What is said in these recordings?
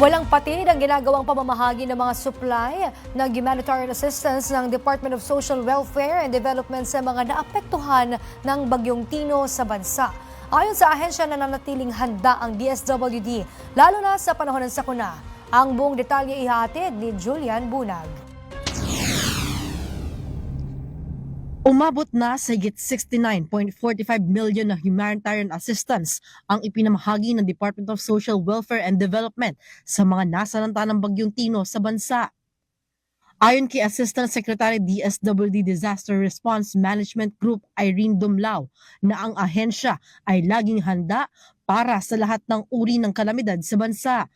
Walang patid ang ginagawang pamamahagi ng mga supply ng humanitarian assistance ng Department of Social Welfare and Development sa mga naapektuhan ng Bagyong Tino sa bansa. Ayon sa ahensya na nanatiling handa ang DSWD, lalo na sa panahon ng sakuna. Ang buong detalye ihatid ni Julian Bunag. Umabot na sa higit 69.45 million na humanitarian assistance ang ipinamahagi ng Department of Social Welfare and Development sa mga nasalanta ng Bagyong Tino sa bansa. Ayon kay Assistant Secretary DSWD Disaster Response Management Group Irene Dumlao na ang ahensya ay laging handa para sa lahat ng uri ng kalamidad sa bansa.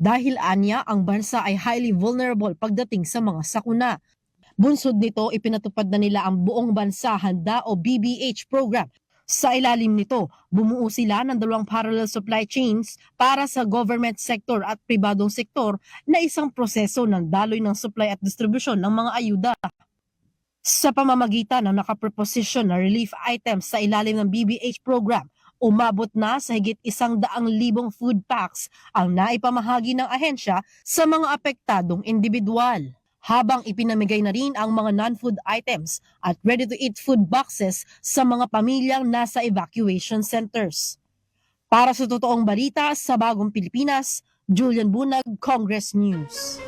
Dahil anya, ang bansa ay highly vulnerable pagdating sa mga sakuna. Bunsod nito, ipinatupad na nila ang buong bansa handa o BBH program. Sa ilalim nito, bumuo sila ng dalawang parallel supply chains para sa government sector at pribadong sektor na isang proseso ng daloy ng supply at distribution ng mga ayuda. Sa pamamagitan ng nakapreposition na relief items sa ilalim ng BBH program, umabot na sa higit isang daang libong food packs ang naipamahagi ng ahensya sa mga apektadong individual habang ipinamigay na rin ang mga non-food items at ready-to-eat food boxes sa mga pamilyang nasa evacuation centers. Para sa totoong balita sa Bagong Pilipinas, Julian Bunag, Congress News.